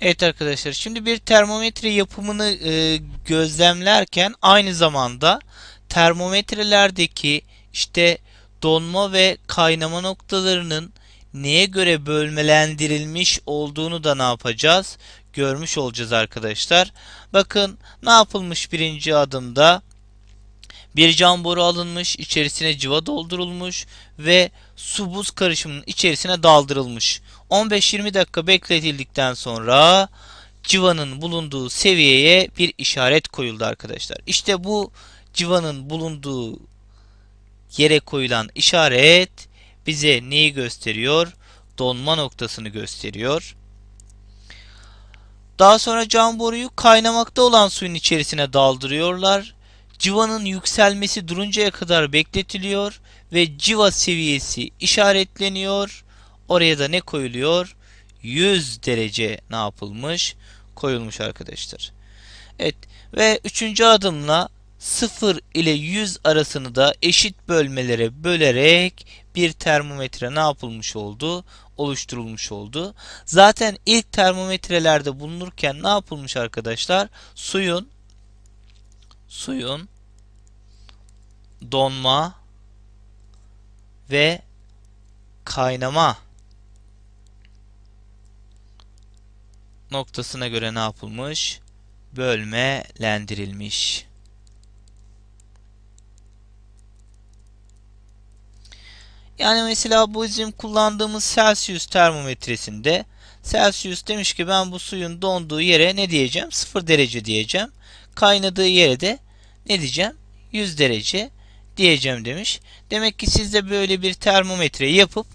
Evet arkadaşlar şimdi bir termometre yapımını e, gözlemlerken aynı zamanda termometrelerdeki işte donma ve kaynama noktalarının neye göre bölmelendirilmiş olduğunu da ne yapacağız? Görmüş olacağız arkadaşlar. Bakın ne yapılmış birinci adımda? Bir cam boru alınmış, içerisine civa doldurulmuş ve su buz karışımının içerisine daldırılmış. 15-20 dakika bekletildikten sonra civanın bulunduğu seviyeye bir işaret koyuldu arkadaşlar. İşte bu civanın bulunduğu yere koyulan işaret bize neyi gösteriyor? Donma noktasını gösteriyor. Daha sonra cam boruyu kaynamakta olan suyun içerisine daldırıyorlar. Civanın yükselmesi duruncaya kadar bekletiliyor ve civa seviyesi işaretleniyor. Oraya da ne koyuluyor? 100 derece ne yapılmış? Koyulmuş arkadaşlar. Evet ve üçüncü adımla 0 ile 100 arasını da eşit bölmelere bölerek bir termometre ne yapılmış oldu? Oluşturulmuş oldu. Zaten ilk termometrelerde bulunurken ne yapılmış arkadaşlar? Suyun suyun donma ve kaynama noktasına göre ne yapılmış? Bölmelendirilmiş. Yani mesela bu bizim kullandığımız Celsius termometresinde Celsius demiş ki ben bu suyun donduğu yere ne diyeceğim? 0 derece diyeceğim. Kaynadığı yere de ne diyeceğim? 100 derece diyeceğim demiş. Demek ki siz de böyle bir termometre yapıp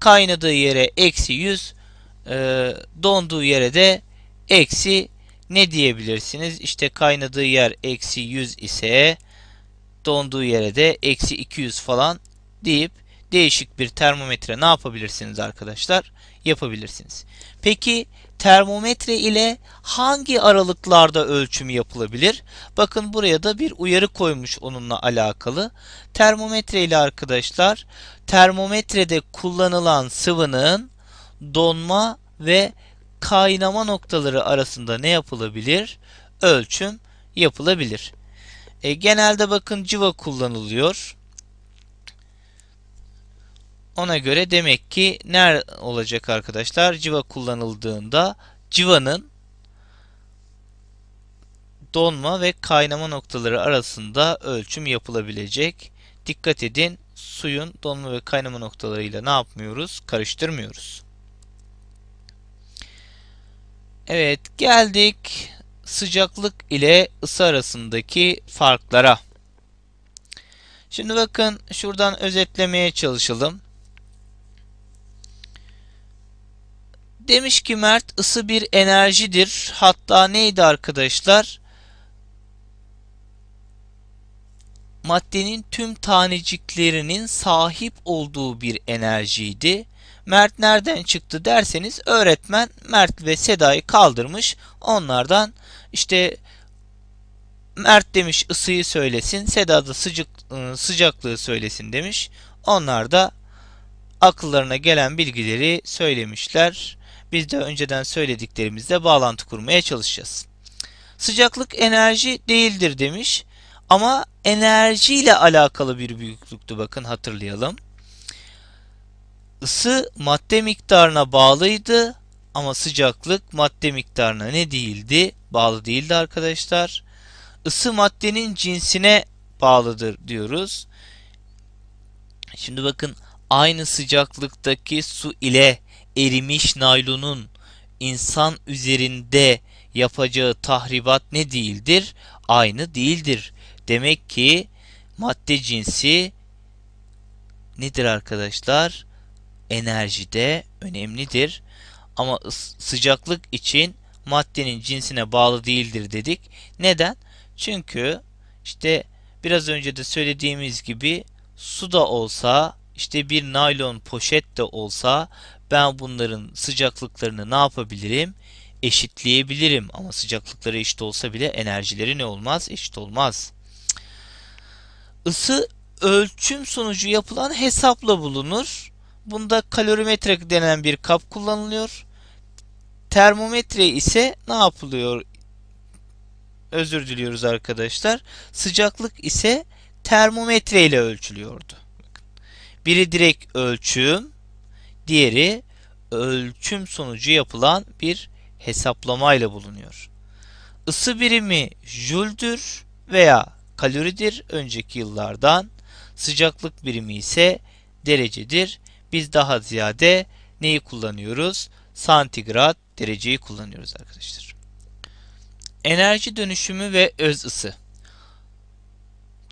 kaynadığı yere eksi 100 e, donduğu yere de eksi ne diyebilirsiniz? İşte kaynadığı yer eksi 100 ise donduğu yere de eksi 200 falan deyip değişik bir termometre ne yapabilirsiniz arkadaşlar? Yapabilirsiniz. Peki termometre ile hangi aralıklarda ölçüm yapılabilir? Bakın buraya da bir uyarı koymuş onunla alakalı. Termometre ile arkadaşlar termometrede kullanılan sıvının donma ve kaynama noktaları arasında ne yapılabilir? Ölçüm yapılabilir. E, genelde bakın civa kullanılıyor. Ona göre demek ki ne olacak arkadaşlar? Civa kullanıldığında civanın donma ve kaynama noktaları arasında ölçüm yapılabilecek. Dikkat edin suyun donma ve kaynama noktalarıyla ne yapmıyoruz? Karıştırmıyoruz. Evet geldik sıcaklık ile ısı arasındaki farklara. Şimdi bakın şuradan özetlemeye çalışalım. Demiş ki Mert ısı bir enerjidir. Hatta neydi arkadaşlar? Maddenin tüm taneciklerinin sahip olduğu bir enerjiydi. Mert nereden çıktı derseniz öğretmen Mert ve Seda'yı kaldırmış. Onlardan işte Mert demiş ısıyı söylesin, Seda da sıcak, ıı, sıcaklığı söylesin demiş. Onlar da akıllarına gelen bilgileri söylemişler. Biz de önceden söylediklerimizle bağlantı kurmaya çalışacağız. Sıcaklık enerji değildir demiş. Ama enerji ile alakalı bir büyüklüktü bakın hatırlayalım. Isı madde miktarına bağlıydı ama sıcaklık madde miktarına ne değildi? Bağlı değildi arkadaşlar. Isı maddenin cinsine bağlıdır diyoruz. Şimdi bakın aynı sıcaklıktaki su ile erimiş naylonun insan üzerinde yapacağı tahribat ne değildir? Aynı değildir. Demek ki madde cinsi nedir arkadaşlar? Enerjide önemlidir. Ama sıcaklık için maddenin cinsine bağlı değildir dedik. Neden? Çünkü işte biraz önce de söylediğimiz gibi su da olsa işte bir naylon poşet de olsa ben bunların sıcaklıklarını ne yapabilirim? Eşitleyebilirim. Ama sıcaklıkları eşit olsa bile enerjileri ne olmaz? Eşit olmaz. Isı ölçüm sonucu yapılan hesapla bulunur. Bunda kalorimetre denen bir kap kullanılıyor. termometre ise ne yapılıyor? Özür diliyoruz arkadaşlar. Sıcaklık ise termometre ile ölçülüyordu. Biri direkt ölçüm, diğeri ölçüm sonucu yapılan bir hesaplama ile bulunuyor. Isı birimi jüldür veya kaloridir önceki yıllardan. Sıcaklık birimi ise derecedir. Biz daha ziyade neyi kullanıyoruz? Santigrat dereceyi kullanıyoruz arkadaşlar. Enerji dönüşümü ve öz ısı.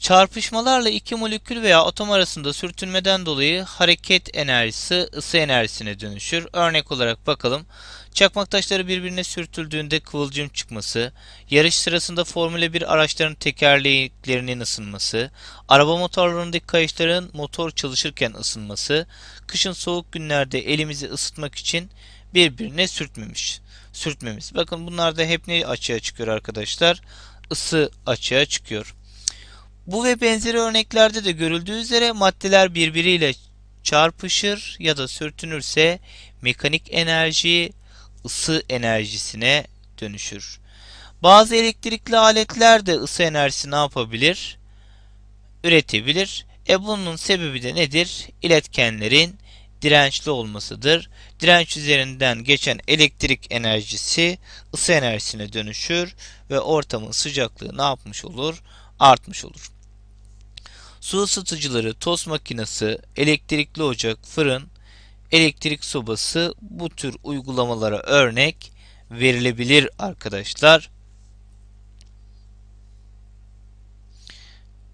Çarpışmalarla iki molekül veya atom arasında sürtünmeden dolayı hareket enerjisi ısı enerjisine dönüşür. Örnek olarak bakalım. Çakmak taşları birbirine sürtüldüğünde kıvılcım çıkması, yarış sırasında Formula 1 araçların tekerleklerinin ısınması, araba motorlarındaki kayışların motor çalışırken ısınması, kışın soğuk günlerde elimizi ısıtmak için birbirine sürtmemiş. Sürtmemiz. Bakın bunlar da hep ne açığa çıkıyor arkadaşlar? Isı açığa çıkıyor. Bu ve benzeri örneklerde de görüldüğü üzere maddeler birbiriyle çarpışır ya da sürtünürse mekanik enerji ısı enerjisine dönüşür. Bazı elektrikli aletler de ısı enerjisi ne yapabilir? Üretebilir. E bunun sebebi de nedir? İletkenlerin dirençli olmasıdır. Direnç üzerinden geçen elektrik enerjisi ısı enerjisine dönüşür ve ortamın sıcaklığı ne yapmış olur? Artmış olur. Su ısıtıcıları, tost makinesi, elektrikli ocak, fırın, elektrik sobası bu tür uygulamalara örnek verilebilir arkadaşlar.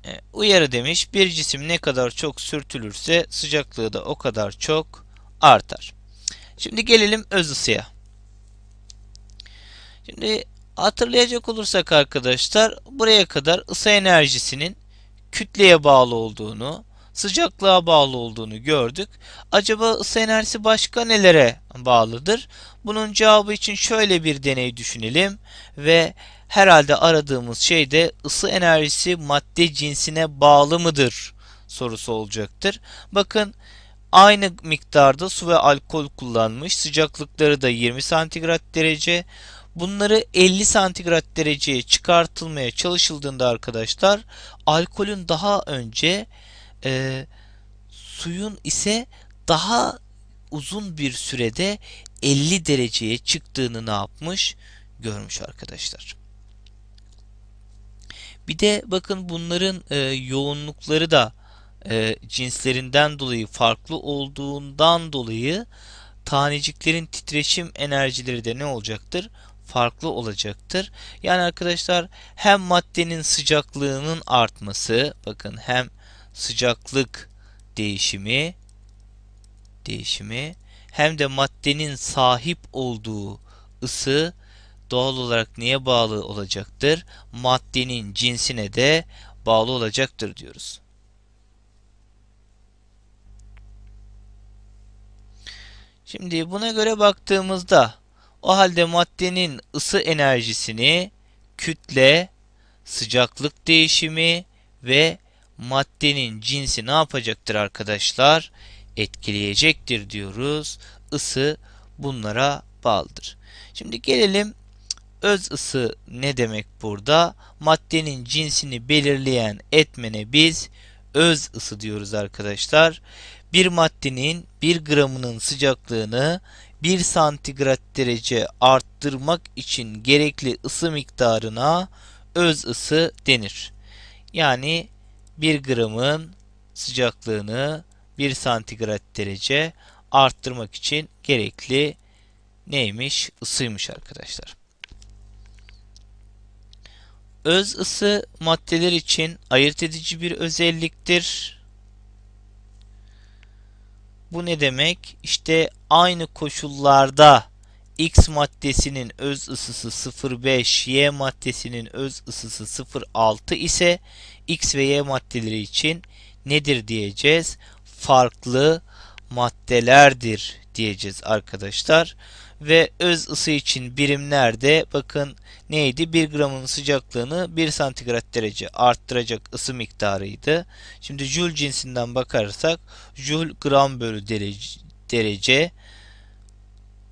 E, uyarı demiş bir cisim ne kadar çok sürtülürse sıcaklığı da o kadar çok artar. Şimdi gelelim öz ısıya. Şimdi hatırlayacak olursak arkadaşlar buraya kadar ısı enerjisinin kütleye bağlı olduğunu, sıcaklığa bağlı olduğunu gördük. Acaba ısı enerjisi başka nelere bağlıdır? Bunun cevabı için şöyle bir deney düşünelim ve herhalde aradığımız şey de ısı enerjisi madde cinsine bağlı mıdır sorusu olacaktır. Bakın aynı miktarda su ve alkol kullanmış. Sıcaklıkları da 20 santigrat derece. Bunları 50 santigrat dereceye çıkartılmaya çalışıldığında arkadaşlar alkolün daha önce e, suyun ise daha uzun bir sürede 50 dereceye çıktığını ne yapmış? Görmüş arkadaşlar. Bir de bakın bunların e, yoğunlukları da e, cinslerinden dolayı farklı olduğundan dolayı taneciklerin titreşim enerjileri de ne olacaktır? Farklı olacaktır. Yani arkadaşlar hem maddenin sıcaklığının artması, bakın hem sıcaklık değişimi değişimi hem de maddenin sahip olduğu ısı doğal olarak neye bağlı olacaktır? Maddenin cinsine de bağlı olacaktır diyoruz. Şimdi buna göre baktığımızda o halde maddenin ısı enerjisini kütle, sıcaklık değişimi ve maddenin cinsi ne yapacaktır arkadaşlar? Etkileyecektir diyoruz. Isı bunlara bağlıdır. Şimdi gelelim öz ısı ne demek burada? Maddenin cinsini belirleyen etmene biz öz ısı diyoruz arkadaşlar. Bir maddenin 1 gramının sıcaklığını 1 santigrat derece arttırmak için gerekli ısı miktarına öz ısı denir. Yani 1 gramın sıcaklığını 1 santigrat derece arttırmak için gerekli neymiş? Isıymış arkadaşlar. Öz ısı maddeler için ayırt edici bir özelliktir. Bu ne demek? İşte aynı koşullarda X maddesinin öz ısısı 0,5, Y maddesinin öz ısısı 0,6 ise X ve Y maddeleri için nedir diyeceğiz? Farklı maddelerdir diyeceğiz arkadaşlar. Ve öz ısı için birimlerde bakın neydi? 1 gramın sıcaklığını 1 santigrat derece arttıracak ısı miktarıydı. Şimdi Joule cinsinden bakarsak Joule gram bölü derece, derece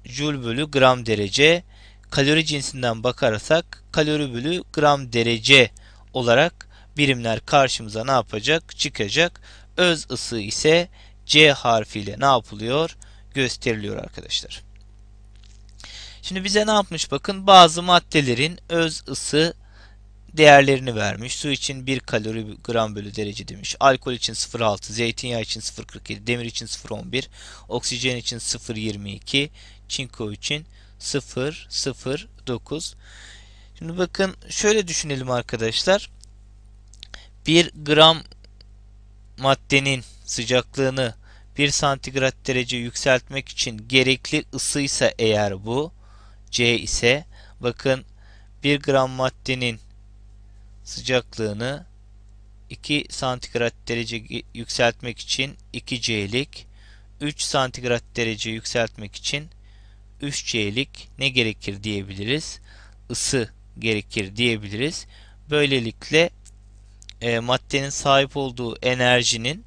Joule bölü gram derece. Kalori cinsinden bakarsak kalori bölü gram derece olarak birimler karşımıza ne yapacak? Çıkacak. Öz ısı ise C harfiyle ne yapılıyor? Gösteriliyor arkadaşlar. Şimdi bize ne yapmış bakın bazı maddelerin öz ısı değerlerini vermiş. Su için 1 kalori gram bölü derece demiş. Alkol için 0.6, zeytinyağı için 0.47, demir için 0.11, oksijen için 0.22, çinko için 0.09. Şimdi bakın şöyle düşünelim arkadaşlar. 1 gram maddenin sıcaklığını 1 santigrat derece yükseltmek için gerekli ısıysa eğer bu C ise bakın 1 gram maddenin sıcaklığını 2 santigrat derece yükseltmek için 2C'lik 3 santigrat derece yükseltmek için 3C'lik ne gerekir diyebiliriz? Isı gerekir diyebiliriz. Böylelikle e, maddenin sahip olduğu enerjinin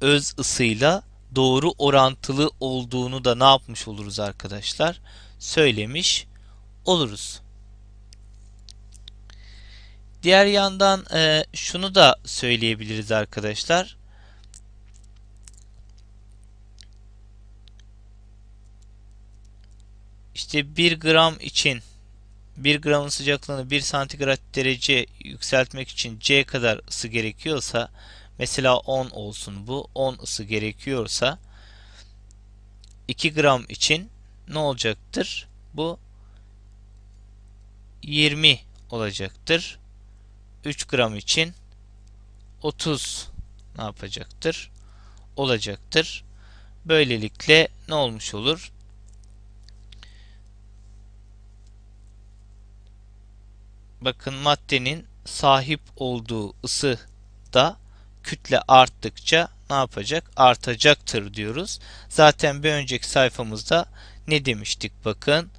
öz ısıyla doğru orantılı olduğunu da ne yapmış oluruz arkadaşlar? Söylemiş oluruz. Diğer yandan e, şunu da söyleyebiliriz arkadaşlar. İşte 1 gram için 1 gramın sıcaklığını 1 santigrat derece yükseltmek için C kadar ısı gerekiyorsa mesela 10 olsun bu 10 ısı gerekiyorsa 2 gram için ne olacaktır? Bu 20 olacaktır. 3 gram için 30 ne yapacaktır? Olacaktır. Böylelikle ne olmuş olur? Bakın maddenin sahip olduğu ısı da kütle arttıkça ne yapacak? Artacaktır diyoruz. Zaten bir önceki sayfamızda ne demiştik? Bakın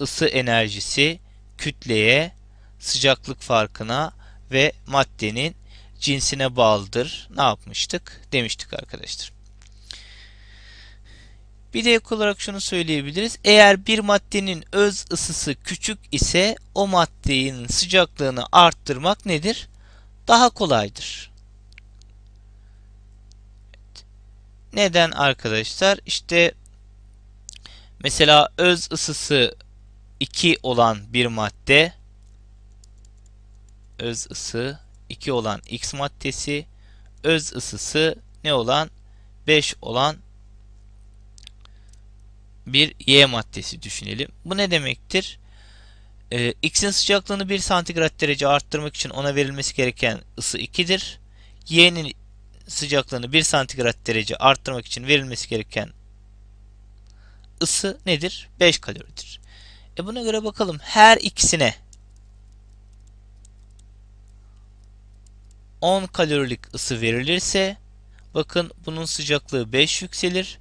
ısı enerjisi kütleye, sıcaklık farkına ve maddenin cinsine bağlıdır. Ne yapmıştık? Demiştik arkadaşlar. Bir de ek olarak şunu söyleyebiliriz. Eğer bir maddenin öz ısısı küçük ise o maddenin sıcaklığını arttırmak nedir? Daha kolaydır. Neden arkadaşlar? İşte mesela öz ısısı 2 olan bir madde öz ısı 2 olan X maddesi öz ısısı ne olan 5 olan bir Y maddesi düşünelim. Bu ne demektir? Ee, X'in sıcaklığını 1 santigrat derece arttırmak için ona verilmesi gereken ısı 2'dir. Y'nin sıcaklığını 1 santigrat derece arttırmak için verilmesi gereken ısı nedir? 5 kaloridir. E buna göre bakalım her ikisine 10 kalorilik ısı verilirse bakın bunun sıcaklığı 5 yükselir.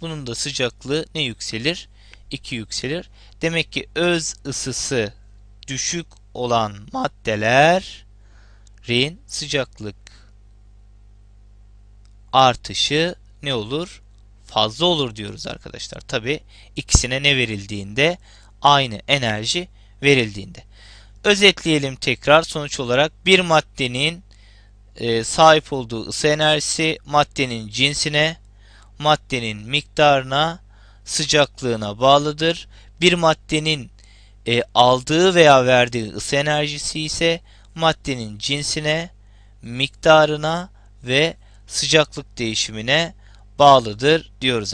Bunun da sıcaklığı ne yükselir? 2 yükselir. Demek ki öz ısısı düşük olan maddelerin sıcaklık artışı ne olur? Fazla olur diyoruz arkadaşlar. Tabi ikisine ne verildiğinde aynı enerji verildiğinde. Özetleyelim tekrar sonuç olarak bir maddenin e, sahip olduğu ısı enerjisi maddenin cinsine, maddenin miktarına, sıcaklığına bağlıdır. Bir maddenin e, aldığı veya verdiği ısı enerjisi ise maddenin cinsine, miktarına ve sıcaklık değişimine bağlıdır diyoruz.